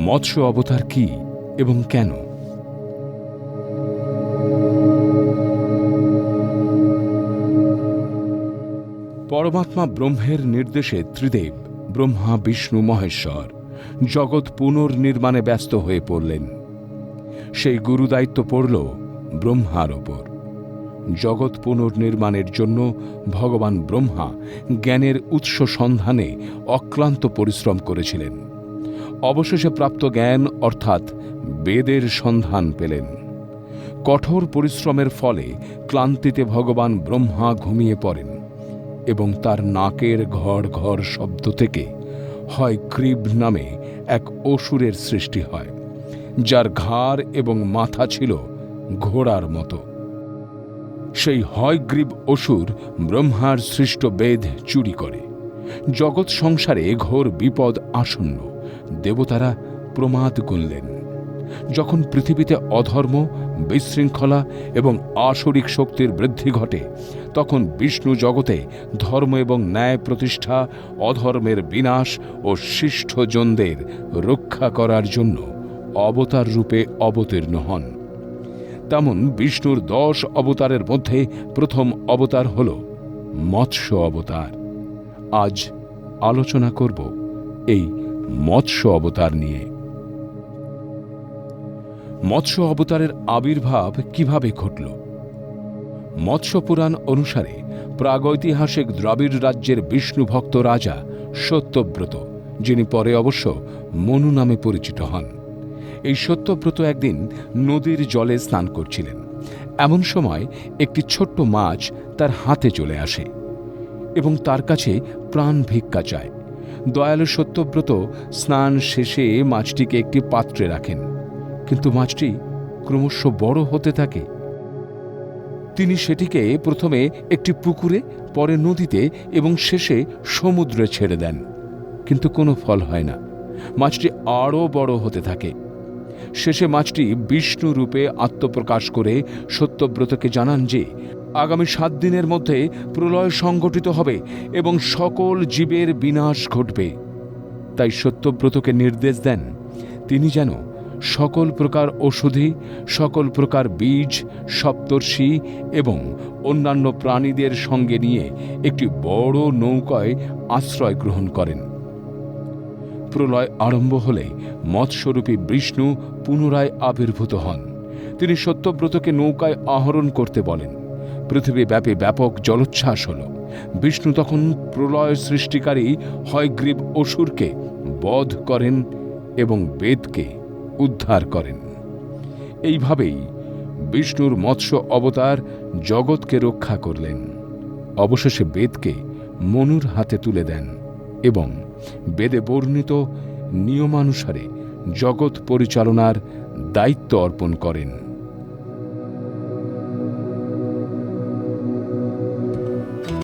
মৎস্য অবতার কি এবং কেন? পরমাত্মা ব্রহ্মের নির্দেশে ত্রিদেব, ব্রহ্মা, বিষ্ণু, মহেশ্বর, জগৎ পুনর্নির্মাণে ব্যস্ত হয়ে পড়লেন। সেই গুরুদায়িত্ব পড়ল ব্রহ্মার ওপর। জগৎ পুনর্নির্মাণের জন্য ভগবান ব্রহ্মা জ্ঞানের উৎস সন্ধানে অক্লান্ত পরিশ্রম করেছিলেন। অবশেষে প্রাপ্ত জ্ঞান, অর্থাৎ বেদের সন্ধান পেলেন। কঠোর পরিশ্রমের ফলে ক্লান্তিতে ভগবান ব্রহ্মা ঘুমিয়ে পড়েন এবং তার নাকের ঘর ঘর শব্দ থেকে হয় ক্রিব নামে এক অসুরের সৃষ্টি হয়, যার ঘাড় এবং মাথা ছিল ঘোড়ার মতো। সেই হয়গ্রীব অসুর ব্রহ্মার সৃষ্ট বেদ চুরি করে। জগৎ সংসারে ঘোর বিপদ আসন্ন। দেবতারা প্রমাদ গুনলেন। যখন পৃথিবীতে অধর্ম, বিশৃঙ্খলা এবং আসরিক শক্তির বৃদ্ধি ঘটে, তখন বিষ্ণু জগতে ধর্ম এবং ন্যায় প্রতিষ্ঠা, অধর্মের বিনাশ ও শিষ্টজনদের রক্ষা করার জন্য অবতার রূপে অবতীর্ণ হন। তেমন বিষ্ণুর দশ অবতারের মধ্যে প্রথম অবতার হল মৎস্য অবতার। আজ আলোচনা করব এই মৎস্য অবতার নিয়ে। মৎস্য অবতারের আবির্ভাব কীভাবে ঘটল? মৎস্য পুরাণ অনুসারে প্রাগৈতিহাসিক দ্রাবিড় রাজ্যের বিষ্ণুভক্ত রাজা সত্যব্রত, যিনি পরে অবশ্য মনু নামে পরিচিত হন, এই সত্যব্রত একদিন নদীর জলে স্নান করছিলেন। এমন সময় একটি ছোট্ট মাছ তার হাতে চলে আসে এবং তার কাছে প্রাণ ভিক্ষা চায়। দয়ালু সত্যব্রত স্নান শেষে মাছটিকে একটি পাত্রে রাখেন। কিন্তু মাছটি ক্রমশ বড় হতে থাকে। তিনি সেটিকে প্রথমে একটি পুকুরে, পরে নদীতে এবং শেষে সমুদ্রে ছেড়ে দেন। কিন্তু কোনো ফল হয় না। মাছটি আরও বড় হতে থাকে। শেষে মাছটি বিষ্ণু রূপে আত্মপ্রকাশ করে সত্যব্রতকে জানান যে আগামী সাত দিনের মধ্যে প্রলয় সংগঠিত হবে এবং সকল জীবের বিনাশ ঘটবে। তাই সত্যব্রতকে নির্দেশ দেন, তিনি যেন সকল প্রকার ওষুধি, সকল প্রকার বীজ, সপ্তর্ষি এবং অন্যান্য প্রাণীদের সঙ্গে নিয়ে একটি বড় নৌকায় আশ্রয় গ্রহণ করেন। প্রলয় আরম্ভ হলে মৎস্যরূপী বিষ্ণু পুনরায় আবির্ভূত হন। তিনি সত্যব্রতকে নৌকায় আহরণ করতে বলেন। পৃথিবীব্যাপী ব্যাপক জলোচ্ছ্বাস হল। বিষ্ণু তখন প্রলয় সৃষ্টিকারী হয়গ্রীব অসুরকে বধ করেন এবং বেদকে উদ্ধার করেন। এইভাবেই বিষ্ণুর মৎস্য অবতার জগৎকে রক্ষা করলেন। অবশেষে বেদকে মনুর হাতে তুলে দেন এবং বেদে বর্ণিত নিয়মানুসারে জগৎ পরিচালনার দায়িত্ব অর্পণ করেন।